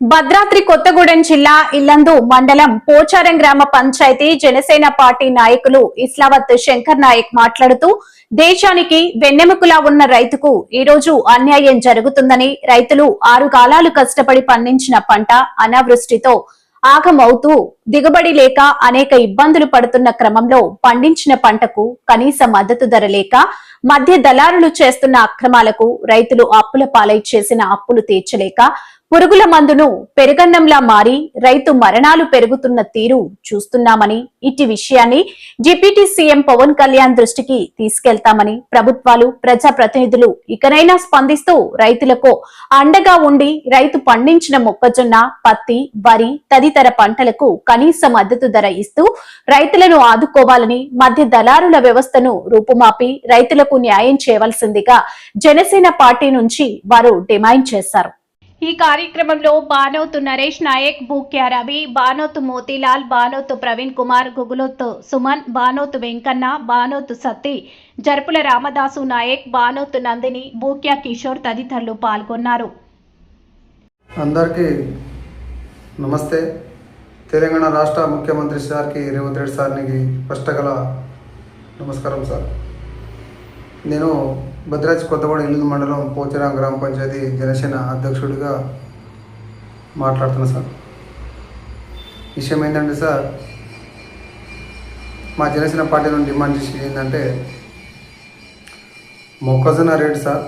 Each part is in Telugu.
భద్రాద్రి కొత్తగూడెం జిల్లా ఇల్లందు మండలం పోచారం గ్రామ పంచాయతీ జనసేన పార్టీ నాయకులు ఇస్లావత్ శంకర్ నాయక్ మాట్లాడుతూ దేశానికి వెన్నెముకలా ఉన్న రైతుకు ఈ రోజు అన్యాయం జరుగుతుందని రైతులు ఆరు కాలాలు కష్టపడి పండించిన పంట అనావృష్టితో ఆగమవుతూ దిగుబడి లేక అనేక ఇబ్బందులు పడుతున్న క్రమంలో పండించిన పంటకు కనీస మద్దతు ధర లేక మధ్య దళారులు చేస్తున్న అక్రమాలకు రైతులు అప్పుల పాలై చేసిన అప్పులు తీర్చలేక పురుగుల మందును పెరుగన్నంలా మారి రైతు మరణాలు పెరుగుతున్న తీరు చూస్తున్నామని ఇట్టి విషయాన్ని డిప్యూటీ సీఎం పవన్ కళ్యాణ్ దృష్టికి తీసుకెళ్తామని ప్రభుత్వాలు ప్రజా ప్రతినిధులు ఇకనైనా స్పందిస్తూ రైతులకు అండగా ఉండి రైతు పండించిన మొక్కజొన్న పత్తి వరి తదితర పంటలకు కనీస మద్దతు ధర ఇస్తూ రైతులను ఆదుకోవాలని మధ్య దళారుల వ్యవస్థను రూపుమాపి రైతులకు న్యాయం చేయవలసిందిగా జనసేన పార్టీ నుంచి వారు డిమాండ్ చేశారు. ఈ కార్యక్రమంలో బానోతు నరేష్ నాయక్ భూక్యా రవి బానోతు మోతీలాల్ బానోతు ప్రవీణ్ కుమార్ గుగులోతు సుమన్ బానోతు వెంకన్న బానోతు సత్తి జర్పుల రామదాసు నాయక్ బానోతు నందిని భూక్యా కిషోర్ తదితరులు పాల్గొన్నారు. అందరికీ నమస్తే. తెలంగాణ రాష్ట్ర ముఖ్యమంత్రి సార్కి రేవంత్ రెడ్డి సార్కి ఫస్ట్ గల నమస్కారం సార్. నేను భద్రాచి కొత్తగూడ ఇల్లు మండలం పోచారం గ్రామ పంచాయతీ జనసేన అధ్యక్షుడిగా మాట్లాడుతున్నా సార్. విషయం ఏంటంటే సార్ మా జనసేన పార్టీ నుండి డిమాండ్ చేసేది ఏంటంటే మొక్కజొన్న రేటు సార్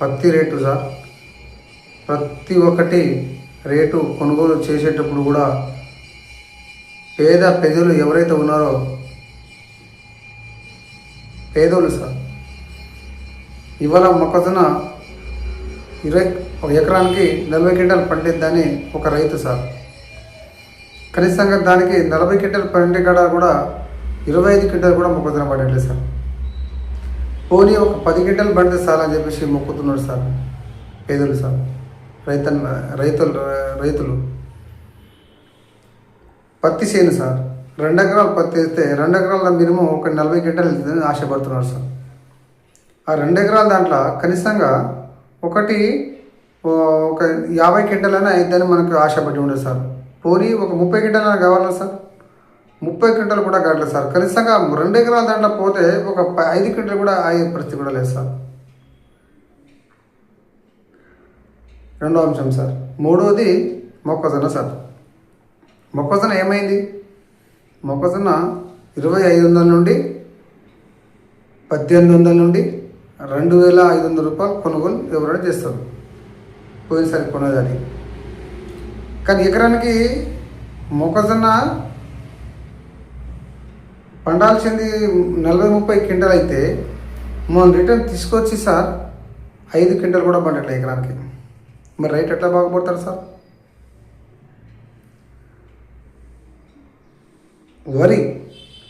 పత్తి రేటు సార్ ప్రతి ఒక్కటి రేటు కొనుగోలు చేసేటప్పుడు కూడా పేద ప్రజలు ఎవరైతే ఉన్నారో పేదోళ్ళు సార్. ఇవాళ మొక్కజొన్న ఇరవై ఒక ఎకరానికి నలభై క్వింటాలు పండిద్దని ఒక రైతు సార్. కనీసంగా దానికి నలభై క్వింటాలు పండే కాడ కూడా ఇరవై ఐదు క్వింటాలు కూడా మొక్కజొన్న పడట్లేదు సార్. పోనీ ఒక పది క్వింటాలు పండితే సార్ అని చెప్పేసి మొక్కుతున్నాడు సార్ పేదలు సార్ రైతన్న రైతులు రైతులు. పత్తి చేను సార్ రెండు ఎకరాలు పత్తి వేస్తే రెండు ఎకరాల మినిమం ఒక నలభై గంటలు వెళ్తుందని ఆశపడుతున్నారు సార్. ఆ రెండు ఎకరాల దాంట్లో కనీసంగా ఒకటి ఒక యాభై క్వింటలైనా అయిద్దని మనకు ఆశపడి ఉండదు సార్. పోనీ ఒక ముప్పై క్వింటలైనా కావాలా సార్? ముప్పై క్వింటలు కూడా కావట్లేదు సార్. కనీసంగా రెండు ఎకరాల దాంట్లో పోతే ఒక ఐదు క్వింటలు కూడా అయ్యే పరిస్థితి కూడా లేదు సార్. రెండో అంశం సార్. మూడోది మొక్కజొన్న సార్. మొక్కజొన్న ఏమైంది? మొక్కజొన్న ఇరవై ఐదు వందల నుండి పద్దెనిమిది వందల నుండి రెండు వేల ఐదు వందల రూపాయలు కొనుగోలు ఎవరైనా చేస్తారు. పోయినసారి కొనేదాన్ని. కానీ ఎకరానికి మొక్కజొన్న పండాల్సింది నలభై ముప్పై క్వింటల్ అయితే మనం రిటర్న్ తీసుకొచ్చి సార్ ఐదు క్వింటల్ కూడా పండట్లే ఎకరానికి. మరి రైట్ ఎట్లా బాగుపడతారు సార్? వరి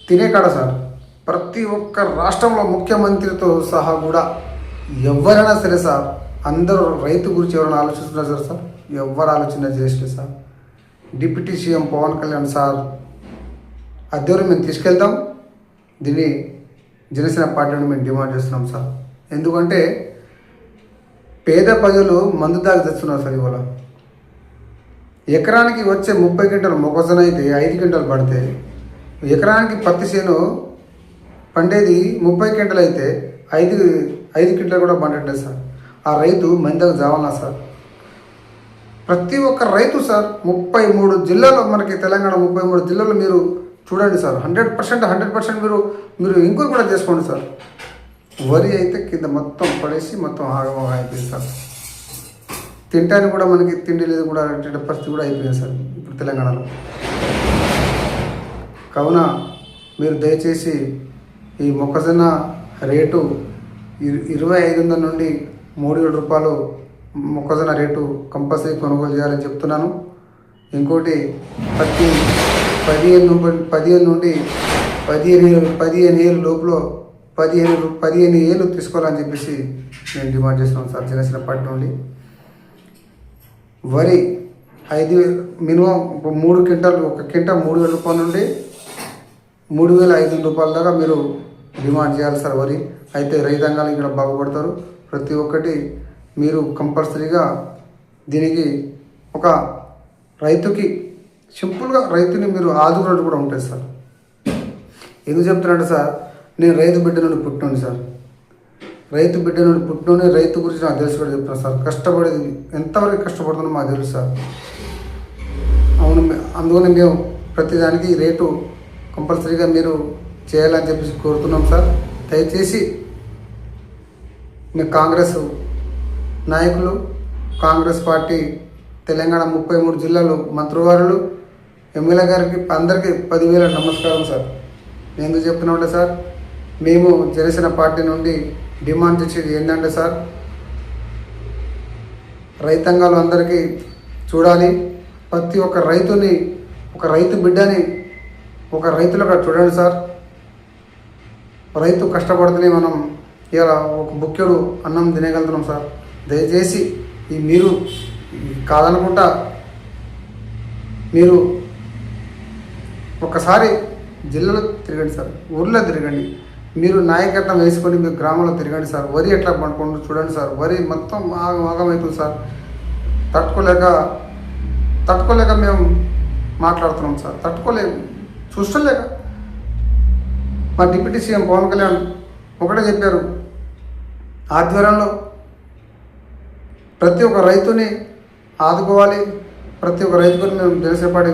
తినే కాడ సార్. ప్రతి ఒక్క రాష్ట్రంలో ముఖ్యమంత్రితో సహా కూడా ఎవరైనా సరే సార్ అందరూ రైతు గురించి ఎవరైనా ఆలోచిస్తున్నారు సార్ సార్? ఎవరు ఆలోచన చేయట్లేదు sir? Deputy CM Pawan Kalyan sir అద్దెవరు మేము తీసుకెళ్తాం. దీన్ని జనసేన పార్టీని మేము డిమాండ్ చేస్తున్నాం సార్. ఎందుకంటే పేద ప్రజలు మందు దాకా తెస్తున్నారు సార్ ఇవాళ. ఎకరానికి వచ్చే ముప్పై గంటలు మొక్కజొన్న అయితే ఐదు గంటలు పడితే ఎకరానికి పత్తి చేను పండేది ముప్పై క్వింటలు అయితే ఐదు ఐదు క్వింటలు కూడా పండండి సార్. ఆ రైతు మందకు జావనా సార్. ప్రతి ఒక్క రైతు సార్ ముప్పై మూడు జిల్లాలో మనకి తెలంగాణ ముప్పై మూడు జిల్లాలో మీరు చూడండి sir. Hundred percent hundred percent మీరు మీరు ఇంకోటి కూడా చేసుకోండి సార్. వరి అయితే కింద మొత్తం పడేసి మొత్తం ఆగమగా అయిపోయింది సార్. తింటానికి కూడా మనకి తిండి లేదు కూడా అనే పరిస్థితి కూడా అయిపోయింది సార్ ఇప్పుడు తెలంగాణలో. కావున మీరు దయచేసి ఈ మొక్కజొన్న రేటు ఇరవై ఐదు వందల నుండి మూడు వేల రూపాయలు మొక్కజొన్న రేటు కంపల్సరీ కొనుగోలు చేయాలని చెప్తున్నాను. ఇంకోటి ప్రతి పదిహేను పదిహేను నుండి పదిహేను ఏళ్ళు పదిహేను ఏళ్ళ లోపల పదిహేను పదిహేను ఏళ్ళు తీసుకోవాలని చెప్పేసి నేను డిమాండ్ చేస్తున్నాను సార్. చిన్న పార్టీ నుండి వరి ఐదు మినిమం మూడు క్వింటాలు ఒక క్వింటా మూడు వేల రూపాయల నుండి మూడు వేల ఐదు వందల రూపాయల దాకా మీరు డిమాండ్ చేయాలి సార్ వరి. అయితే రైతాంగాలు ఇక్కడ బాగుపడతారు. ప్రతి ఒక్కటి మీరు కంపల్సరీగా దీనికి ఒక రైతుకి సింపుల్గా రైతుని మీరు ఆదుకున్నట్టు కూడా ఉంటుంది సార్. ఎందుకు చెప్తున్నాడు సార్ నేను రైతు బిడ్డ నుండి పుట్టినోని సార్. రైతు బిడ్డ నుండి పుట్టినోని రైతు గురించి నాకు తెలుసు కూడా చెప్తున్నాను సార్. కష్టపడేది ఎంతవరకు కష్టపడుతుందో మాకు తెలుసు సార్. అవును అందువల్ల మేము ప్రతిదానికి రేటు కంపల్సరీగా మీరు చేయాలని చెప్పేసి కోరుతున్నాం సార్. దయచేసి మీ కాంగ్రెస్ నాయకులు కాంగ్రెస్ పార్టీ తెలంగాణ ముప్పై మూడు జిల్లాలు మంత్రివారులు ఎమ్మెల్యే గారికి అందరికీ పదివేల నమస్కారం సార్. నేను ఎందుకు చెప్తున్నా సార్ మేము జనసేన పార్టీ నుండి డిమాండ్ చేసేది ఏంటంటే సార్ రైతాంగాలు అందరికీ చూడాలి. ప్రతి ఒక్క రైతుని ఒక రైతు బిడ్డని ఒక రైతులుగా చూడండి సార్. రైతు కష్టపడితేనే మనం ఇలా ఒక బుక్కెడు అన్నం తినగలుగుతున్నాం సార్. దయచేసి ఈ మీరు కాదనుకుంటా మీరు ఒకసారి జిల్లాలో తిరగండి సార్ ఊర్లో తిరగండి. మీరు నాయకత్వం వేసుకొని మీరు గ్రామంలో తిరగండి సార్. వరి ఎట్లా పండుకోండి చూడండి సార్. వరి మొత్తం ఆగం ఆగమవుతుంది సార్. తట్టుకోలేక తట్టుకోలేక మేము మాట్లాడుతున్నాం సార్. తట్టుకోలేము చూస్తలేక మా డిప్యూటీ సీఎం పవన్ కళ్యాణ్ ఒకటే చెప్పారు. ఆధ్వర్యంలో ప్రతి ఒక్క రైతుని ఆదుకోవాలి. ప్రతి ఒక్క రైతు కూడా మేము జనసేపాటి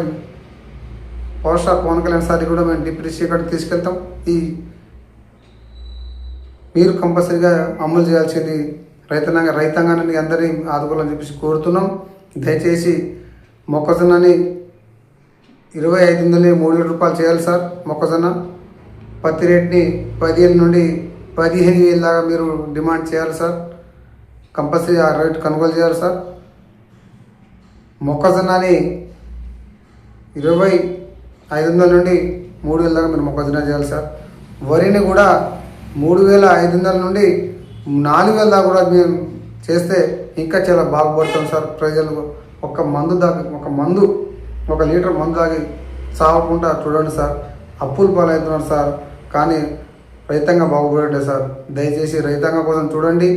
పవర్ పవన్ కళ్యాణ్ సార్ కూడా మేము డిప్యూటీ సీఎం తీసుకెళ్తాం. ఈ మీరు కంపల్సరీగా అమలు చేయాల్సింది రైతాంగ రైతాంగాన్ని అందరినీ ఆదుకోవాలని చెప్పేసి కోరుతున్నాం. దయచేసి మొక్కజొన్నని ఇరవై ఐదు వందల మూడు వేల రూపాయలు చేయాలి సార్ మొక్కజొన్న. పత్తి రేట్ని పదిహేను నుండి పదిహేను వేలు దాకా మీరు డిమాండ్ చేయాలి సార్. కంపల్సరీ ఆ రేట్ కొనుగోలు చేయాలి సార్. మొక్కజొన్నని ఇరవై ఐదు వందల నుండి మూడు వేల దాకా మీరు మొక్కజొన్న చేయాలి సార్. వరిని కూడా మూడు వేల ఐదు వందల నుండి నాలుగు వేల దాకా కూడా మేము చేస్తే ఇంకా చాలా బాగుపడతాం సార్. ప్రజలు ఒక మందు దాకా ఒక మందు ఒక లీటర్ మందు దాగి సాగకుండా చూడండి సార్. అప్పులు పాలవుతున్నారు సార్. కానీ రైతాంగం బాగుపడే సార్. దయచేసి రైతాంగం కోసం చూడండి.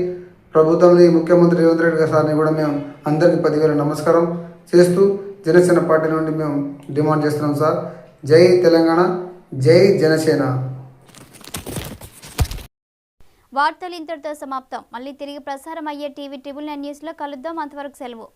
ప్రభుత్వంని ముఖ్యమంత్రి రేవంత్ రెడ్డి గారి సార్ని కూడా మేము అందరికీ పదివేల నమస్కారం చేస్తూ జనసేన పార్టీ నుండి మేము డిమాండ్ చేస్తున్నాం సార్. జై తెలంగాణ జై జనసేన. వార్తలు ఇంతటితో సమాప్తం. మళ్ళీ తిరిగి ప్రసారం అయ్యే టీవీ ట్రిబుల్ నైన్ న్యూస్లో కలుద్దాం. అంతవరకు సెలవు.